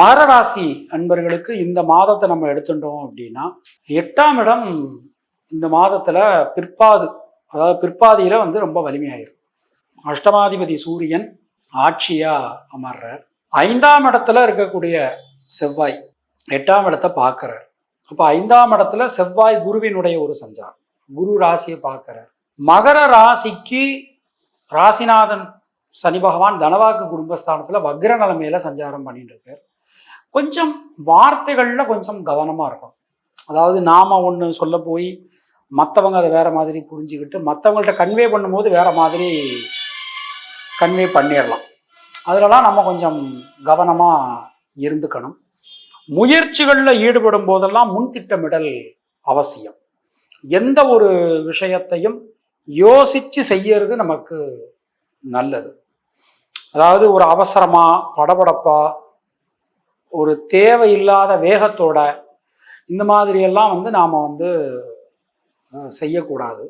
மகர ராசி அன்பர்களுக்கு இந்த மாதத்தை நம்ம எடுத்துட்டோம் அப்படின்னா எட்டாம் இடம் இந்த மாதத்துல பிற்பாது அதாவது பிற்பாதியில வந்து ரொம்ப வலிமையாயிரும். அஷ்டமாதிபதி சூரியன் ஆட்சியா அமர்றார். ஐந்தாம் இடத்துல இருக்கக்கூடிய செவ்வாய் எட்டாம் இடத்தை பார்க்கறார். அப்போ ஐந்தாம் இடத்துல செவ்வாய் குருவினுடைய ஒரு சஞ்சாரம். குரு ராசியை பார்க்கறார். மகர ராசிக்கு ராசிநாதன் சனி பகவான் தனவாக்கு குடும்பஸ்தானத்தில் வக்ர நிலைமையில சஞ்சாரம் பண்ணிட்டு இருக்கார். கொஞ்சம் வார்த்தைகளில் கொஞ்சம் கவனமாக இருக்கும் அதாவது நாம ஒன்று சொல்ல போய் மற்றவங்க அதை வேற மாதிரி புரிஞ்சுக்கிட்டு மற்றவங்கள்ட்ட கன்வே பண்ணும்போது வேற மாதிரி கன்வே பண்ணிடலாம். அதிலலாம் நம்ம கொஞ்சம் கவனமாக இருந்துக்கணும். முயற்சிகளில் ஈடுபடும் போதெல்லாம் முன்திட்டமிடல் அவசியம். எந்த ஒரு விஷயத்தையும் யோசிச்சு செய்யறது நமக்கு நல்லது. அதாவது ஒரு அவசரமா படபடப்பா ஒரு தேவையில்லாத வேகத்தோட இந்த மாதிரியெல்லாம் வந்து நாம் வந்து செய்யக்கூடாது.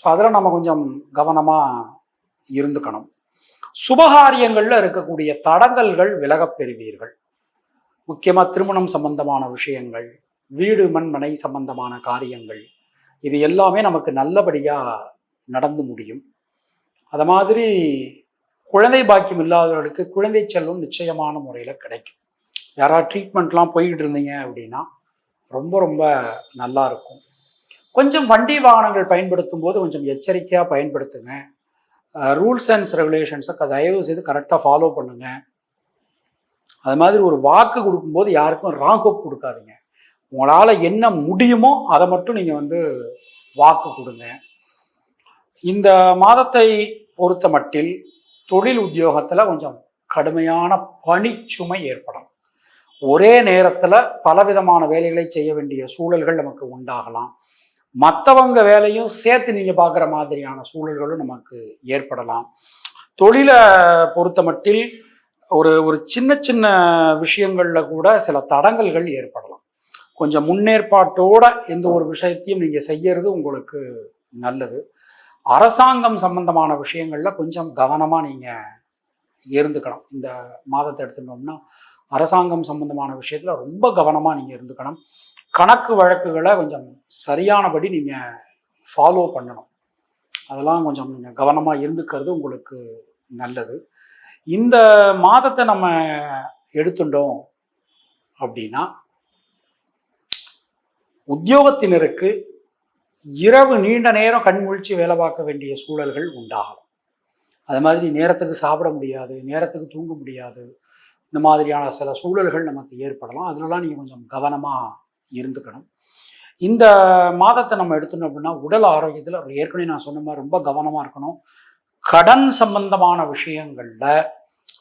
ஸோ அதில் நம்ம கொஞ்சம் கவனமாக இருந்துக்கணும். சுபகாரியங்களில் இருக்கக்கூடிய தடங்கல்கள் விலகப் பெறுவீர்கள். முக்கியமாக திருமணம் சம்பந்தமான விஷயங்கள் வீடு மண்மனை சம்பந்தமான காரியங்கள் இது எல்லாமே நமக்கு நல்லபடியாக நடந்து முடியும். அது மாதிரி குழந்தை பாக்கியம் இல்லாதவர்களுக்கு குழந்தை செல்வம் நிச்சயமான முறையில் கிடைக்கும். யாராவது ட்ரீட்மெண்ட்லாம் போய்கிட்டு இருந்தீங்க அப்படின்னா ரொம்ப ரொம்ப நல்லா இருக்கும். கொஞ்சம் வண்டி வாகனங்கள் பயன்படுத்தும் போது கொஞ்சம் எச்சரிக்கையாக பயன்படுத்துங்க. ரூல்ஸ் அண்ட்ஸ் ரெகுலேஷன்ஸை தயவு செய்து கரெக்டாக ஃபாலோ பண்ணுங்க. அது மாதிரி ஒரு வாக்கு கொடுக்கும்போது யாருக்கும் ராங் ஹோப் கொடுக்காதீங்க. உங்களால் என்ன முடியுமோ அதை மட்டும் நீங்கள் வந்து வாக்கு கொடுங்க. இந்த மாதத்தை பொறுத்த மட்டில் தொழில் உத்தியோகத்தில் கொஞ்சம் கடுமையான பணிச்சுமை ஏற்படும். ஒரே நேரத்தில் பலவிதமான வேலைகளை செய்ய வேண்டிய சூழல்கள் நமக்கு உண்டாகலாம். மற்றவங்க வேலையும் சேர்த்து நீங்கள் பார்க்குற மாதிரியான சூழல்களும் நமக்கு ஏற்படலாம். தொழிலை பொறுத்த மட்டில் ஒரு ஒரு சின்ன சின்ன விஷயங்களில் கூட சில தடங்கல்கள் ஏற்படலாம். கொஞ்சம் முன்னேற்பாட்டோட எந்த ஒரு விஷயத்தையும் நீங்கள் செய்யறது உங்களுக்கு நல்லது. அரசாங்கம் சம்பந்தமான விஷயங்களில் கொஞ்சம் கவனமாக நீங்கள் இருந்துக்கணும். இந்த மாதத்தை எடுத்துட்டோம்னா அரசாங்கம் சம்பந்தமான விஷயத்தில் ரொம்ப கவனமாக நீங்கள் இருந்துக்கணும். கணக்கு வழக்குகளை கொஞ்சம் சரியானபடி நீங்கள் ஃபாலோ பண்ணணும். அதெல்லாம் கொஞ்சம் நீங்கள் கவனமாக இருந்துக்கிறது உங்களுக்கு நல்லது. இந்த மாதத்தை நம்ம எடுத்துட்டோம் அப்படின்னா உத்தியோகத்தினருக்கு இரவு நீண்ட நேரம் கண்முழிச்சு வேலை பார்க்க வேண்டிய சூழல்கள் உண்டாகும். அது மாதிரி நேரத்துக்கு சாப்பிட முடியாது நேரத்துக்கு தூங்க முடியாது. இந்த மாதிரியான சில சூழல்கள் நமக்கு ஏற்படலாம். அதிலலாம் நீங்கள் கொஞ்சம் கவனமாக இருந்துக்கணும். இந்த மாதத்தை நம்ம எடுத்துனோம் அப்படின்னா உடல் ஆரோக்கியத்தில் ஏற்கனவே நான் சொன்ன மாதிரி ரொம்ப கவனமாக இருக்கணும். கடன் சம்பந்தமான விஷயங்களில்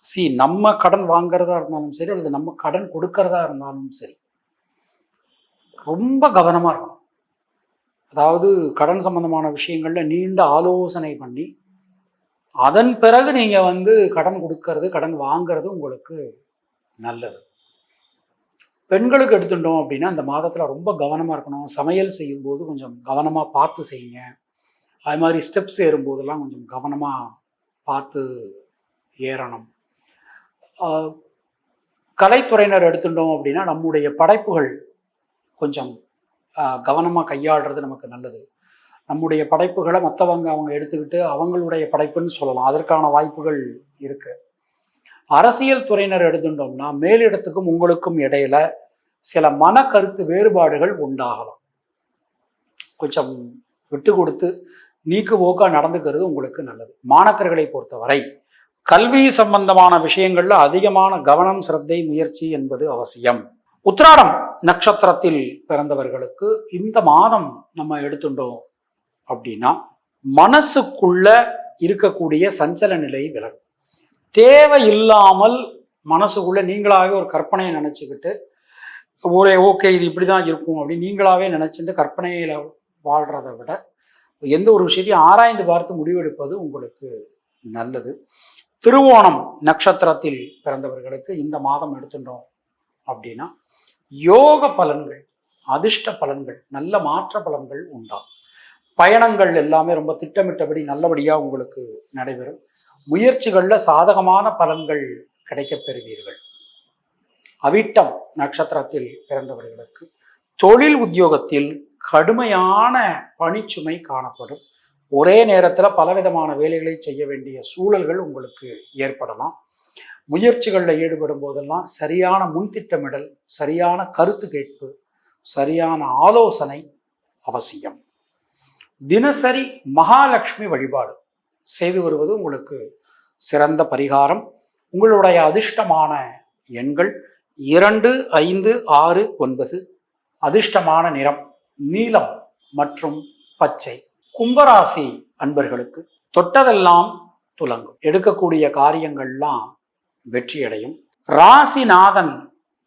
சி நம்ம கடன் வாங்குறதா இருந்தாலும் சரி அல்லது நம்ம கடன் கொடுக்கறதா இருந்தாலும் சரி ரொம்ப கவனமாக இருக்கணும். அதாவது கடன் சம்பந்தமான விஷயங்களில் நீண்ட ஆலோசனை பண்ணி அதன் பிறகு நீங்கள் வந்து கடன் கொடுக்கறது கடன் வாங்கிறது உங்களுக்கு நல்லது. பெண்களுக்கு எடுத்துட்டோம் அப்படின்னா அந்த மாதத்தில் ரொம்ப கவனமாக இருக்கணும். சமையல் செய்யும்போது கொஞ்சம் கவனமாக பார்த்து செய்யுங்க. அது மாதிரி ஸ்டெப்ஸ் ஏறும்போதெல்லாம் கொஞ்சம் கவனமாக பார்த்து ஏறணும். கலைத்துறையினர் எடுத்துட்டோம் அப்படின்னா நம்முடைய படைப்புகள் கொஞ்சம் கவனமாக கையாளுறது நமக்கு நல்லது. நம்முடைய படைப்புகளை மற்றவங்க அவங்க எடுத்துக்கிட்டு அவங்களுடைய படைப்புன்னு சொல்லலாம். அதற்கான வாய்ப்புகள் இருக்கு. அரசியல் துறையினர் எடுத்துட்டோம்னா மேலிடத்துக்கும் உங்களுக்கும் இடையில சில மன கருத்து வேறுபாடுகள் உண்டாகலாம். கொஞ்சம் விட்டு கொடுத்து நீக்கு போக்கா நடந்துக்கிறது உங்களுக்கு நல்லது. மாணக்கர்களை பொறுத்தவரை கல்வி சம்பந்தமான விஷயங்கள்ல அதிகமான கவனம் சிரத்தை முயற்சி என்பது அவசியம். உத்ராடம் நட்சத்திரத்தில் பிறந்தவர்களுக்கு இந்த மாதம் நம்ம எடுத்துட்டோம் அப்படின்னா மனசுக்குள்ள இருக்கக்கூடிய சஞ்சல நிலை விலகும். தேவையில்லாமல் மனசுக்குள்ள நீங்களாகவே ஒரு கற்பனையை நினச்சிக்கிட்டு ஒரே ஓகே இது இப்படி தான் இருக்கும் அப்படின்னு நீங்களாகவே நினச்சிட்டு கற்பனையில் வாழ்கிறத விட எந்த ஒரு விஷயத்தையும் ஆராய்ந்து பார்த்து முடிவெடுப்பது உங்களுக்கு நல்லது. திருவோணம் நட்சத்திரத்தில் பிறந்தவர்களுக்கு இந்த மாதம் எடுத்துட்டோம் அப்படின்னா யோக பலன்கள் அதிர்ஷ்ட பலன்கள் நல்ல மாற்ற பலன்கள் உண்டாகும் பயணங்கள் எல்லாமே ரொம்ப திட்டமிட்டபடி நல்லபடியாக உங்களுக்கு நடைபெறும். முயற்சிகளில் சாதகமான பலன்கள் கிடைக்கப் பெறுவீர்கள். அவிட்டம் நட்சத்திரத்தில் பிறந்தவர்களுக்கு தொழில் உத்தியோகத்தில் கடுமையான பணிச்சுமை காணப்படும். ஒரே நேரத்தில் பலவிதமான வேலைகளை செய்ய வேண்டிய சூழல்கள் உங்களுக்கு ஏற்படலாம். முயற்சிகளில் ஈடுபடும் போதெல்லாம் சரியான முன்திட்டமிடல் சரியான கருத்து கேட்பு சரியான ஆலோசனை அவசியம். தினசரி மகாலட்சுமி வழிபாடு செய்து வருவது உங்களுக்கு சிறந்த பரிகாரம். உங்களுடைய அதிர்ஷ்டமான எண்கள் இரண்டு ஐந்து ஆறு ஒன்பது. அதிர்ஷ்டமான நிறம் நீலம் மற்றும் பச்சை. கும்பராசி அன்பர்களுக்கு தொட்டதெல்லாம் துலங்கும். எடுக்கக்கூடிய காரியங்கள்லாம் வெற்றியடையும். ராசிநாதன்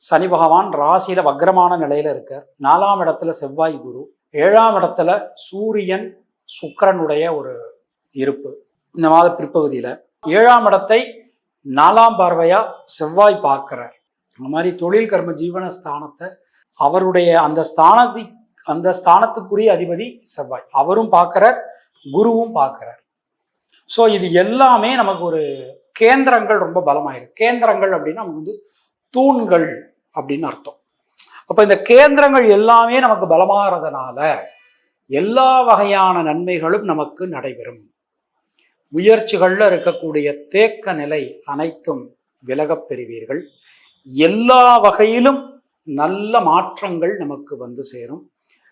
சனி பகவான் ராசியில வக்ரமான நிலையில இருக்கார். நாலாம் இடத்துல செவ்வாய் குரு ஏழாம் இடத்துல சூரியன் சுக்கரனுடைய ஒரு இருப்பு. இந்த மாத பிற்பகுதியில ஏழாம் இடத்தை நாலாம் பார்வையா செவ்வாய் பார்க்கிறார். அந்த மாதிரி தொழில் கர்ம ஜீவன ஸ்தானத்தை அவருடைய அந்த ஸ்தானத்தை அந்த ஸ்தானத்துக்குரிய அதிபதி செவ்வாய். அவரும் பார்க்கிறார் குருவும் பார்க்கிறார். ஸோ இது எல்லாமே நமக்கு ஒரு கேந்திரங்கள் ரொம்ப பலமாயிருக்கு. கேந்திரங்கள் அப்படின்னா நமக்கு வந்து தூண்கள் அப்படின்னு அர்த்தம். அப்போ இந்த கேந்திரங்கள் எல்லாமே நமக்கு பலமாகிறதுனால எல்லா வகையான நன்மைகளும் நமக்கு நடைபெறும். முயற்சிகளில் இருக்கக்கூடிய தேக்க நிலை அனைத்தும் விலகப் பெறுவீர்கள். எல்லா வகையிலும் நல்ல மாற்றங்கள் நமக்கு வந்து சேரும்.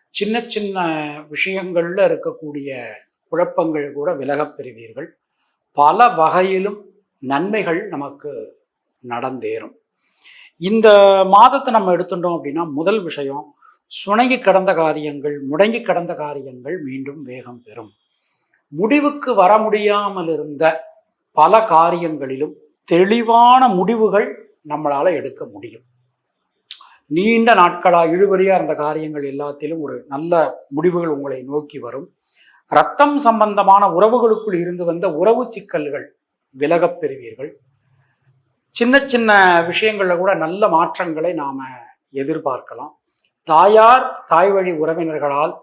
சின்ன சின்ன விஷயங்களில் இருக்கக்கூடிய குழப்பங்கள் கூட விலகப் பெறுவீர்கள். பல வகையிலும் நன்மைகள் நமக்கு நடந்தேறும். இந்த மாதத்தை நம்ம எடுத்துட்டோம் அப்படின்னா முதல் விஷயம் சுணங்கி கடந்த காரியங்கள் முடங்கி கடந்த காரியங்கள் மீண்டும் வேகம் பெறும். முடிவுக்கு வர முடியாமல் இருந்த பல காரியங்களிலும் தெளிவான முடிவுகள் நம்மளால் எடுக்க முடியும். நீண்ட நாட்களாக இழுபறியாக இருந்த காரியங்கள் எல்லாத்திலும் ஒரு நல்ல முடிவுகள் உங்களை நோக்கி வரும். ரத்தம் சம்பந்தமான உறவுகளுக்குள் இருந்து வந்த உறவு சிக்கல்கள் விலகப் பெறுவீர்கள். சின்ன சின்ன விஷயங்களில் கூட நல்ல மாற்றங்களை நாம் எதிர்பார்க்கலாம். தாயார் தாய் வழி உறவினர்களால்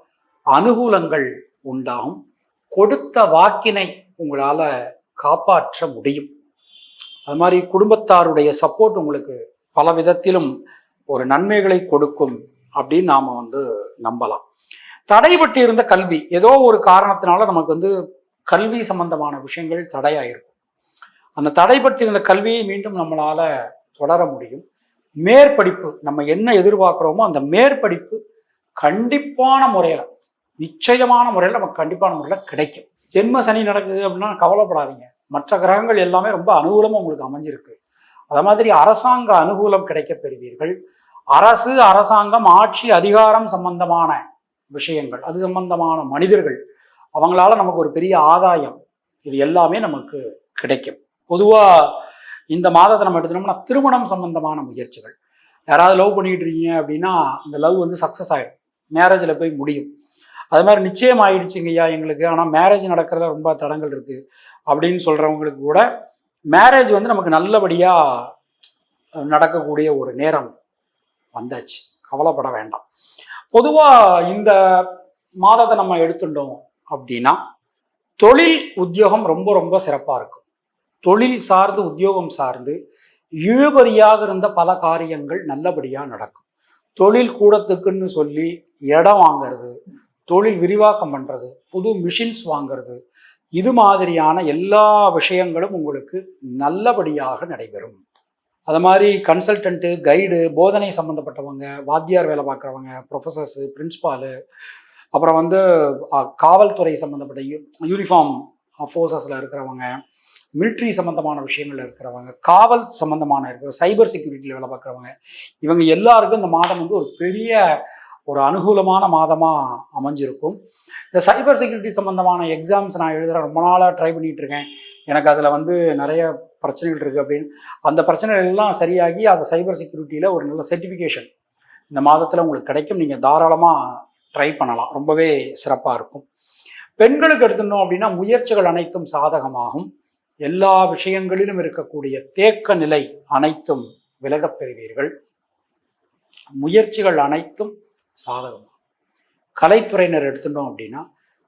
அனுகூலங்கள் உண்டாகும். கொடுத்த வாக்கினை உங்களால் காப்பாற்ற முடியும். அது மாதிரி குடும்பத்தாருடைய சப்போர்ட் உங்களுக்கு பல விதத்திலும் ஒரு நன்மைகளை கொடுக்கும் அப்படின்னு நாம் வந்து நம்பலாம். தடைபட்டு இருந்த கல்வி ஏதோ ஒரு காரணத்தினால நமக்கு வந்து கல்வி சம்பந்தமான விஷயங்கள் தடையாயிருக்கும் அந்த தடைப்பட்டிருந்த கல்வியை மீண்டும் நம்மளால தொடர முடியும். மேற்படிப்பு நம்ம என்ன எதிர்பார்க்குறோமோ அந்த மேற்படிப்பு கண்டிப்பான முறையில் நிச்சயமான முறையில் நமக்கு கண்டிப்பான முறையில் கிடைக்கும். ஜென்ம சனி நடக்குது அப்படின்னா கவலைப்படாதீங்க. மற்ற கிரகங்கள் எல்லாமே ரொம்ப அனுகூலமாக உங்களுக்கு அமைஞ்சிருக்கு. அது மாதிரி அரசாங்க அனுகூலம் கிடைக்கப் பெறுவீர்கள். அரசு அரசாங்கம் ஆட்சி அதிகாரம் சம்பந்தமான விஷயங்கள் அது சம்பந்தமான மனிதர்கள் அவங்களால நமக்கு ஒரு பெரிய ஆதாயம். இது எல்லாமே நமக்கு கிடைக்கும். பொதுவாக இந்த மாதத்தை நம்ம எடுத்துனோம்னா திருமணம் சம்பந்தமான முயற்சிகள். யாராவது லவ் பண்ணிக்கிட்டு இருக்கீங்க அப்படின்னா அந்த லவ் வந்து சக்ஸஸ் ஆகிடும் மேரேஜில் போய் முடியும். அது மாதிரி நிச்சயம் ஆயிடுச்சுங்கய்யா எங்களுக்கு. ஆனால் மேரேஜ் நடக்கிறதுல ரொம்ப தடங்கள் இருக்குது அப்படின்னு சொல்கிறவங்களுக்கு கூட மேரேஜ் வந்து நமக்கு நல்லபடியாக நடக்கக்கூடிய ஒரு நேரம் வந்தாச்சு. கவலைப்பட வேண்டாம். பொதுவாக இந்த மாதத்தை நம்ம எடுத்துட்டோம் அப்படின்னா தொழில் உத்தியோகம் ரொம்ப ரொம்ப சிறப்பாக இருக்கும். தொழில் சார்ந்து உத்தியோகம் சார்ந்து இழுபறியாக இருந்த பல காரியங்கள் நல்லபடியாக நடக்கும். தொழில் கூடத்துக்குன்னு சொல்லி இடம் வாங்கிறது தொழில் விரிவாக்கம் பண்ணுறது புது மிஷின்ஸ் வாங்கிறது இது மாதிரியான எல்லா விஷயங்களும் உங்களுக்கு நல்லபடியாக நடைபெறும். அது மாதிரி கன்சல்டன்ட்டு கைடு போதனை சம்மந்தப்பட்டவங்க வாத்தியார் வேலை பார்க்குறவங்க ப்ரொஃபஸர்ஸு பிரின்ஸ்பாலு அப்புறம் வந்து காவல்துறை சம்மந்தப்பட்ட யூ யூனிஃபார்ம் ஃபோர்ஸஸில் இருக்கிறவங்க மிலிட்ரி சம்மந்தமான விஷயங்கள் இருக்கிறவங்க காவல் சம்மந்தமான இருக்கிற சைபர் செக்யூரிட்டியில் வேலை பார்க்குறவங்க இவங்க எல்லாருக்கும் இந்த மாதம் வந்து ஒரு பெரிய ஒரு அனுகூலமான மாதமாக அமைஞ்சிருக்கும். இந்த சைபர் செக்யூரிட்டி சம்மந்தமான எக்ஸாம்ஸ் நான் எழுதுகிறேன் ரொம்ப நாளாக ட்ரை பண்ணிகிட்டு இருக்கேன். எனக்கு அதில் வந்து நிறைய பிரச்சனைகள் இருக்குது அப்படின்னு. அந்த பிரச்சனைகள் எல்லாம் சரியாகி அந்த சைபர் செக்யூரிட்டியில் ஒரு நல்ல சர்டிஃபிகேஷன் இந்த மாதத்தில் உங்களுக்கு கிடைக்கும். நீங்கள் தாராளமாக ட்ரை பண்ணலாம். ரொம்பவே சிறப்பாக இருக்கும். பெண்களுக்கு எடுத்துட்டோம் அப்படின்னா முயற்சிகள் அனைத்தும் சாதகமாகும். எல்லா விஷயங்களிலும் இருக்கக்கூடிய தேக்க நிலை அனைத்தும் விலகப் பெறுவீர்கள். முயற்சிகள் அனைத்தும் சாதகமாகும் கலைத்துறையினர் எடுத்துட்டோம் அப்படின்னா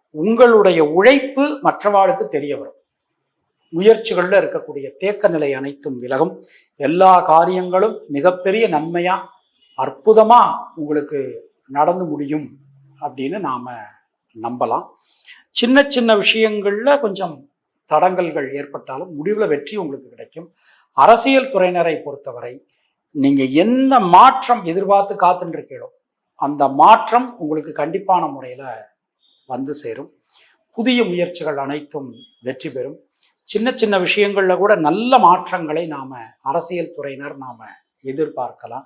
உங்களுடைய உழைப்பு மற்றவாளுக்கு தெரிய வரும். முயற்சிகளில் இருக்கக்கூடிய தேக்க நிலை அனைத்தும் விலகும். எல்லா காரியங்களும் மிகப்பெரிய நன்மையா அற்புதமா உங்களுக்கு நடந்து முடியும் அப்படின்னு நாம நம்பலாம். சின்ன சின்ன விஷயங்கள்ல கொஞ்சம் தடங்கல்கள் ஏற்பட்டாலும் முடிவில் வெற்றி உங்களுக்கு கிடைக்கும். அரசியல் துறையினரை பொறுத்தவரை நீங்கள் எந்த மாற்றம் எதிர்பார்த்து காத்துட்டு அந்த மாற்றம் உங்களுக்கு கண்டிப்பான முறையில் வந்து சேரும். புதிய முயற்சிகள் அனைத்தும் வெற்றி பெறும். சின்ன சின்ன விஷயங்களில் கூட நல்ல மாற்றங்களை நாம் அரசியல் துறையினர் நாம் எதிர்பார்க்கலாம்.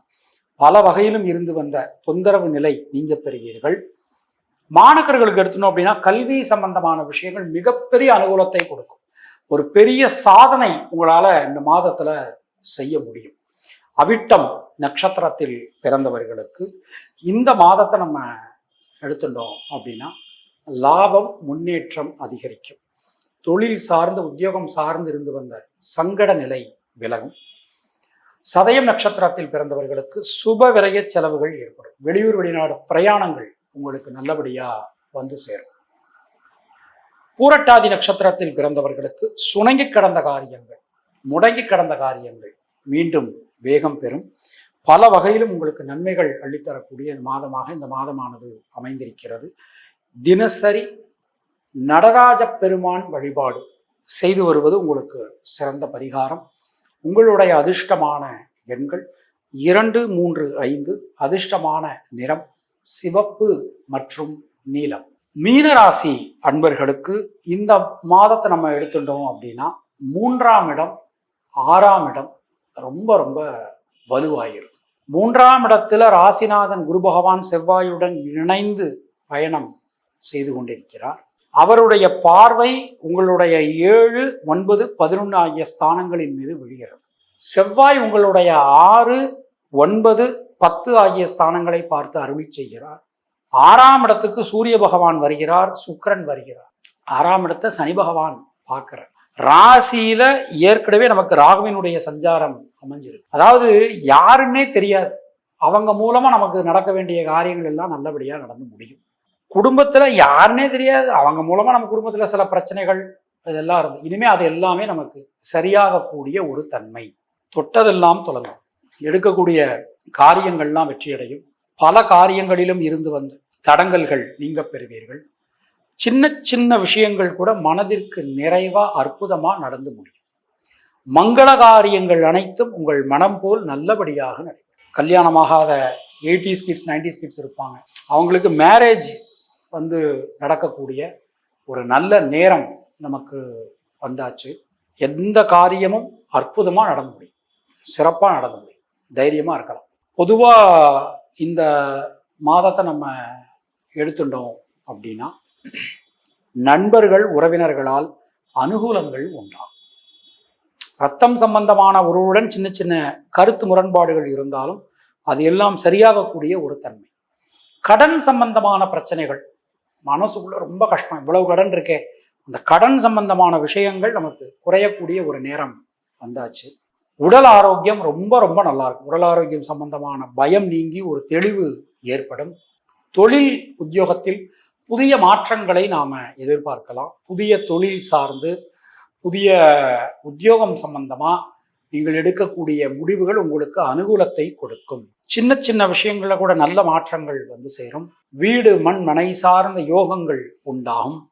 பல வகையிலும் இருந்து வந்த தொந்தரவு நிலை நீங்க பெறுவீர்கள். மாணவர்களுக்கு எடுத்தணும் அப்படின்னா கல்வி சம்பந்தமான விஷயங்கள் மிகப்பெரிய அனுகூலத்தை கொடுக்கும். ஒரு பெரிய சாதனை உங்களால் இந்த மாதத்தில் செய்ய முடியும். அவிட்டம் நட்சத்திரத்தில் பிறந்தவர்களுக்கு இந்த மாதத்தை நம்ம எடுத்துட்டோம் அப்படின்னா லாபம் முன்னேற்றம் அதிகரிக்கும். தொழில் சார்ந்து உத்தியோகம் சார்ந்து இருந்து வந்த சங்கட நிலை விலகும். சதயம் நட்சத்திரத்தில் பிறந்தவர்களுக்கு சுப விலைய செலவுகள் ஏற்படும். வெளியூர் வெளிநாடு பிரயாணங்கள் உங்களுக்கு நல்லபடியா வந்து சேரும். பூரட்டாதி நட்சத்திரத்தில் பிறந்தவர்களுக்கு சுணங்கி கடந்த காரியங்கள் முடங்கி கடந்த காரியங்கள் மீண்டும் வேகம் பெறும். பல வகையிலும் உங்களுக்கு நன்மைகள் அள்ளித்தரக்கூடிய மாதமாக இந்த மாதமானது அமைந்திருக்கிறது. தினசரி நடராஜ பெருமான் வழிபாடு செய்து வருவது உங்களுக்கு சிறந்த பரிகாரம். உங்களுடைய அதிர்ஷ்டமான எண்கள் இரண்டு மூன்று ஐந்து அதிர்ஷ்டமான நிறம் சிவப்பு மற்றும் நீலம். மீனராசி அன்பர்களுக்கு இந்த மாதத்தை நம்ம எடுத்துட்டோம் அப்படின்னா மூன்றாம் இடம் ஆறாம் இடம் ரொம்ப ரொம்ப வலுவாயிருது மூன்றாம் இடத்துல ராசிநாதன் குரு பகவான் செவ்வாயுடன் இணைந்து பயணம் செய்து கொண்டிருக்கிறார். அவருடைய பார்வை உங்களுடைய ஏழு ஒன்பது பதினொன்று ஆகிய ஸ்தானங்களின் மீது விழுகிறது. செவ்வாய் உங்களுடைய ஆறு ஒன்பது பத்து ஆகிய ஸ்தானங்களை பார்த்து அருளி செய்கிறார். ஆறாம் இடத்துக்கு சூரிய பகவான் வருகிறார் சுக்கரன் வருகிறார். ஆறாம் இடத்தை சனி பகவான் பார்க்கிறார். ராசியில ஏற்கனவே நமக்கு ராகுவினுடைய சஞ்சாரம் அமைஞ்சிருக்கு. அதாவது யாருன்னே தெரியாது. அவங்க மூலமா நமக்கு நடக்க வேண்டிய காரியங்கள் எல்லாம் நல்லபடியா நடந்து முடியும். குடும்பத்துல யாருன்னே தெரியாது. அவங்க மூலமா நம்ம குடும்பத்துல சில பிரச்சனைகள் இதெல்லாம் இருந்து இனிமே அது எல்லாமே நமக்கு சரியாகக்கூடிய ஒரு தன்மை. தொட்டதெல்லாம் தொடங்கும் எடுக்கக்கூடிய காரியங்கள்லாம் வெற்றியடையும். பல காரியங்களிலும் இருந்து வந்த தடங்கல்கள் நீங்க பெறுவீர்கள். சின்ன சின்ன விஷயங்கள் கூட மனதிற்கு நிறைவா அற்புதமா நடந்து முடியும். மங்கள காரியங்கள் அனைத்தும் உங்கள் மனம் போல் நல்லபடியாக நடைபெறும். கல்யாணமாகாத எயிட்டிஸ் கிட்ஸ் நைன்டிஸ் கிட்ஸ் இருப்பாங்க. அவங்களுக்கு மேரேஜ் வந்து நடக்கக்கூடிய ஒரு நல்ல நேரம் நமக்கு வந்தாச்சு. எந்த காரியமும் அற்புதமாக நடந்து முடியும். சிறப்பாக நடந்து முடியும். தைரியமாக இருக்கலாம். பொதுவாக இந்த மாதத்தை நம்ம எடுத்துட்டோம் அப்படின்னா நண்பர்கள் உறவினர்களால் அனுகூலங்கள் உண்டாகும் ரத்தம் சம்பந்தமான உறவுடன் சின்ன சின்ன கருத்து முரண்பாடுகள் இருந்தாலும் அது எல்லாம் சரியாகக்கூடிய ஒரு தன்மை. கடன் சம்பந்தமான பிரச்சனைகள். மனசுக்குள்ள ரொம்ப கஷ்டம். இவ்வளவு கடன் இருக்கே. அந்த கடன் சம்பந்தமான விஷயங்கள் நமக்கு குறையக்கூடிய ஒரு நேரம் வந்தாச்சு. உடல் ஆரோக்கியம் ரொம்ப ரொம்ப நல்லா இருக்கும். உடல் ஆரோக்கியம் சம்பந்தமான பயம் நீங்கி ஒரு தெளிவு ஏற்படும். தொழில் உத்தியோகத்தில் புதிய மாற்றங்களை நாம் எதிர்பார்க்கலாம். புதிய தொழில் சார்ந்து புதிய உத்தியோகம் சம்பந்தமாக நீங்கள் எடுக்கக்கூடிய முடிவுகள் உங்களுக்கு அனுகூலத்தை கொடுக்கும். சின்ன சின்ன விஷயங்களில் கூட நல்ல மாற்றங்கள் வந்து சேரும். வீடு மண் மனை சார்ந்த யோகங்கள் உண்டாகும்.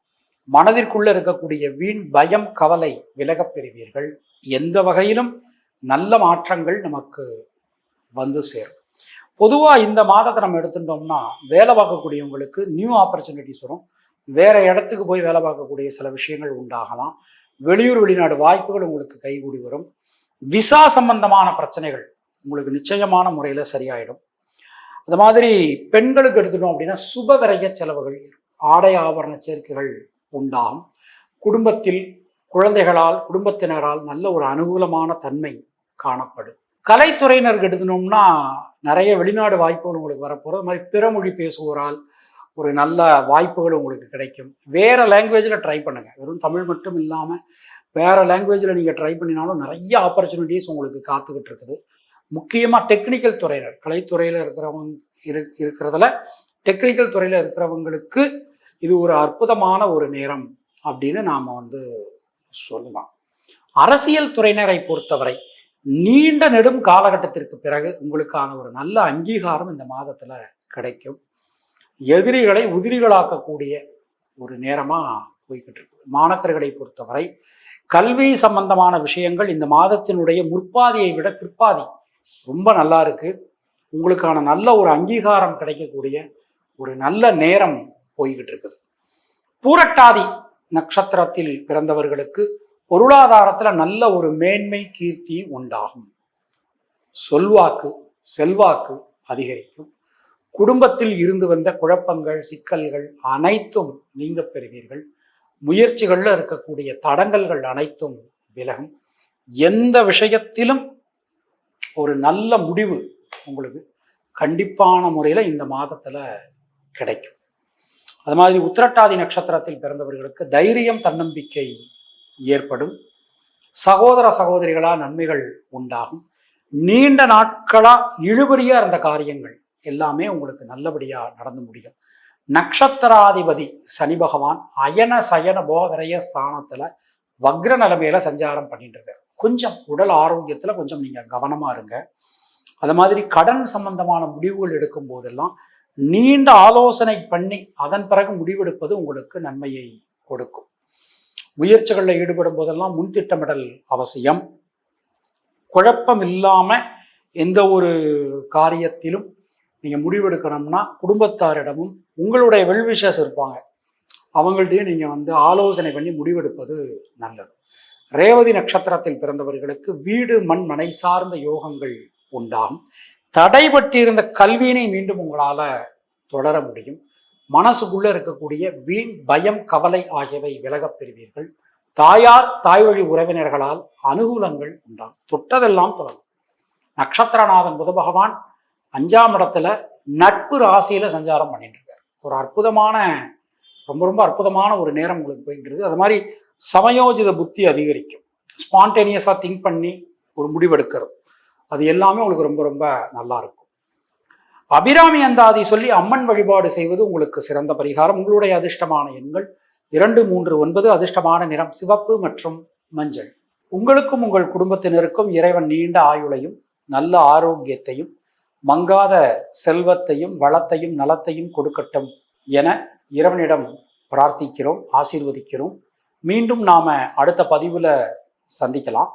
மனதிற்குள்ளே இருக்கக்கூடிய வீண் பயம் கவலை விலகப் பெறுவீர்கள். எந்த வகையிலும் நல்ல மாற்றங்கள் நமக்கு வந்து சேரும். பொதுவாக இந்த மாதத்தை நம்ம எடுத்துட்டோம்னா வேலை பார்க்கக்கூடியவங்களுக்கு நியூ ஆப்பர்ச்சுனிட்டிஸ் வரும். வேற இடத்துக்கு போய் வேலை பார்க்கக்கூடிய சில விஷயங்கள் உண்டாகலாம். வெளியூர் வெளிநாடு வாய்ப்புகள் உங்களுக்கு கைகூடி வரும். விசா சம்பந்தமான பிரச்சனைகள் உங்களுக்கு நிச்சயமான முறையில் சரியாயிடும். அது மாதிரி பெண்களுக்கு எடுத்துட்டோம் அப்படின்னா சுபவிரைய செலவுகள் ஆடை ஆபரண சேர்க்கைகள் உண்டாகும். குடும்பத்தில் குழந்தைகளால் குடும்பத்தினரால் நல்ல ஒரு அனுகூலமான தன்மை காணப்படும். கலைத்துறையினருக்கு எடுத்துனோம்னா நிறைய வெளிநாடு வாய்ப்புகள் உங்களுக்கு வரப்போகிறது அது மாதிரி பிற மொழி பேசுவோரால் ஒரு நல்ல வாய்ப்புகள் உங்களுக்கு கிடைக்கும். வேறு லாங்குவேஜில் ட்ரை பண்ணுங்கள் வெறும் தமிழ் மட்டும் இல்லாமல் வேறு லாங்குவேஜில் நீங்கள் ட்ரை பண்ணினாலும் நிறைய ஆப்பர்ச்சுனிட்டிஸ் உங்களுக்கு காத்துக்கிட்டு இருக்குது. முக்கியமாக டெக்னிக்கல் துறையினர் கலைத்துறையில் இருக்கிறவங்க இரு இருக்கிறதுல டெக்னிக்கல் துறையில் இருக்கிறவங்களுக்கு இது ஒரு அற்புதமான ஒரு நேரம் அப்படின்னு நாம் வந்து சொல்லலாம். அரசியல் துறையினரை பொறுத்தவரை நீண்ட நெடும் காலகட்டத்திற்கு பிறகு உங்களுக்கான ஒரு நல்ல அங்கீகாரம் இந்த மாதத்துல கிடைக்கும். எதிரிகளை உதிரிகளாக்கக்கூடிய ஒரு நேரமா போய்கிட்டு இருக்கு மாணக்கர்களை பொறுத்தவரை கல்வி சம்பந்தமான விஷயங்கள் இந்த மாதத்தினுடைய முற்பாதியை விட பிற்பாதி ரொம்ப நல்லா இருக்கு. உங்களுக்கான நல்ல ஒரு அங்கீகாரம் கிடைக்கக்கூடிய ஒரு நல்ல நேரம் போய்கிட்டு இருக்குது பூரட்டாதி நட்சத்திரத்தில் பிறந்தவர்களுக்கு பொருளாதாரத்தில் நல்ல ஒரு மேன்மை கீர்த்தி உண்டாகும். சொல்வாக்கு செல்வாக்கு அதிகரிக்கும். குடும்பத்தில் இருந்து வந்த குழப்பங்கள் சிக்கல்கள் அனைத்தும் நீங்க பெறுவீர்கள். முயற்சிகளில் இருக்கக்கூடிய தடங்கல்கள் அனைத்தும் விலகும். எந்த விஷயத்திலும் ஒரு நல்ல முடிவு உங்களுக்கு கண்டிப்பான முறையில் இந்த மாதத்தில் கிடைக்கும். அது மாதிரி உத்திரட்டாதி நட்சத்திரத்தில் பிறந்தவர்களுக்கு தைரியம் தன்னம்பிக்கை ஏற்படும். சகோதர சகோதரிகளாக நன்மைகள் உண்டாகும். நீண்ட நாட்களாக இழுபறியாக இருந்த காரியங்கள் எல்லாமே உங்களுக்கு நல்லபடியாக நடந்து முடியும். நட்சத்திராதிபதி சனி பகவான் அயன சயன போகவிரய ஸ்தானத்தில் வக்ர நிலைமையில சஞ்சாரம் பண்ணிட்டு இருக்காரு கொஞ்சம் உடல் ஆரோக்கியத்தில் கொஞ்சம் நீங்கள் கவனமாக இருங்க. அது மாதிரி கடன் சம்பந்தமான முடிவுகள் எடுக்கும் போதெல்லாம் நீண்ட ஆலோசனை பண்ணி அதன் பிறகு முடிவெடுப்பது உங்களுக்கு நன்மையை கொடுக்கும். முயற்சிகளில் ஈடுபடும் போதெல்லாம் முன்திட்டமிடல் அவசியம். குழப்பம் இல்லாமல் எந்த ஒரு காரியத்திலும் நீங்கள் முடிவெடுக்கணும்னா குடும்பத்தாரிடமும் உங்களுடைய வெல்விஷஸ் இருப்பாங்க. அவங்கள்ட்டையும் நீங்கள் வந்து ஆலோசனை பண்ணி முடிவெடுப்பது நல்லது. ரேவதி நட்சத்திரத்தில் பிறந்தவர்களுக்கு வீடு மண் மனை சார்ந்த யோகங்கள் உண்டாகும். தடைபட்டிருந்த கல்வியினை மீண்டும் உங்களால் தொடர முடியும். மனசுக்குள்ளே இருக்கக்கூடிய வீண் பயம் கவலை ஆகியவை விலகப் பெறுவீர்கள். தாயார் தாய் வழி உறவினர்களால் அனுகூலங்கள் உண்டாகும். தொட்டதெல்லாம் தொடரும். நட்சத்திரநாதன் புத பகவான் அஞ்சாம் இடத்துல நட்பு ராசியில் சஞ்சாரம் பண்ணிட்டு இருக்கார் ஒரு அற்புதமான ரொம்ப ரொம்ப அற்புதமான ஒரு நேரம் உங்களுக்கு போயிட்டு இருக்கு அது மாதிரி சமயோஜித புத்தி அதிகரிக்கும். ஸ்பான்டேனியஸாக திங்க் பண்ணி ஒரு முடிவெடுக்கிறது. அது எல்லாமே உங்களுக்கு ரொம்ப ரொம்ப நல்லா இருக்கும். அபிராமி அந்தாதி சொல்லி அம்மன் வழிபாடு செய்வது உங்களுக்கு சிறந்த பரிகாரம். உங்களுடைய அதிர்ஷ்டமான எண்கள் இரண்டு மூன்று ஒன்பது அதிர்ஷ்டமான நிறம் சிவப்பு மற்றும் மஞ்சள். உங்களுக்கும் உங்கள் குடும்பத்தினருக்கும் இறைவன் நீண்ட ஆயுளையும் நல்ல ஆரோக்கியத்தையும் மங்காத செல்வத்தையும் வளத்தையும் நலத்தையும் கொடுக்கட்டும் என இறைவனிடம் பிரார்த்திக்கிறோம் ஆசீர்வதிக்கிறோம். மீண்டும் நாம அடுத்த பதிவில் சந்திக்கலாம்.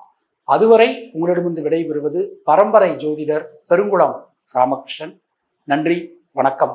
அதுவரை உங்களிடமிருந்து விடைபெறுவது பரம்பரை ஜோதிடர் பெருங்குளம் ராமகிருஷ்ணன். நன்றி வணக்கம்.